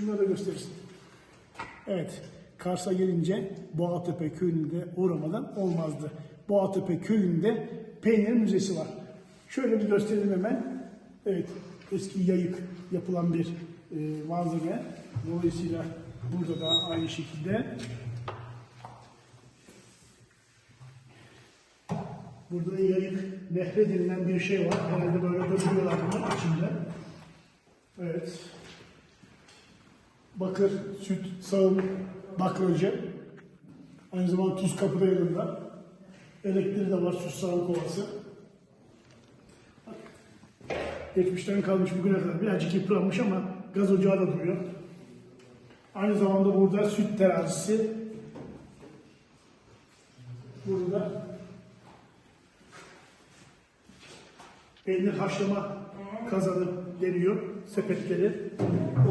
Şunları da gösterirsin. Evet, Kars'a gelince Boğatepe köyünde uğramadan olmazdı. Boğatepe köyünde peynir müzesi var. Şöyle bir gösterelim hemen. Evet, eski yayık yapılan bir e, malzeme. Dolayısıyla burada da aynı şekilde Burada da yayık nehre denilen bir şey var. Herhalde böyle dökülüyorlar bunun içinde. Evet. Bakır, süt, sağım, baklacı. Aynı zamanda tuz kapıda yanında. Elektriği de var, süt sağım kovası. Geçmişten kalmış bugüne kadar birazcık yıpranmış ama gaz ocağı da duruyor. Aynı zamanda burada süt terazisi. Burada peynir haşlama kazanı deniyor sepetleri. E,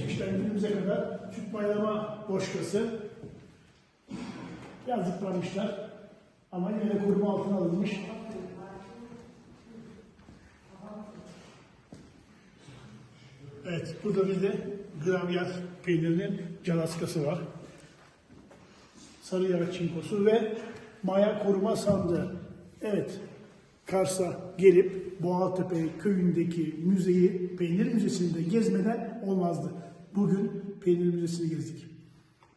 geçmişten günümüze kadar süt maylama boşkası biraz yıpranmışlar ama yine koruma altına alınmış. Evet, burada bir de gravyer peynirinin calaskası var. Sarı yağ çinkosu ve maya koruma sandığı. Evet, Kars'a gelip Boğatepe köyündeki müzeyi, peynir müzesini de gezmeden olmazdı. Bugün peynir müzesini gezdik.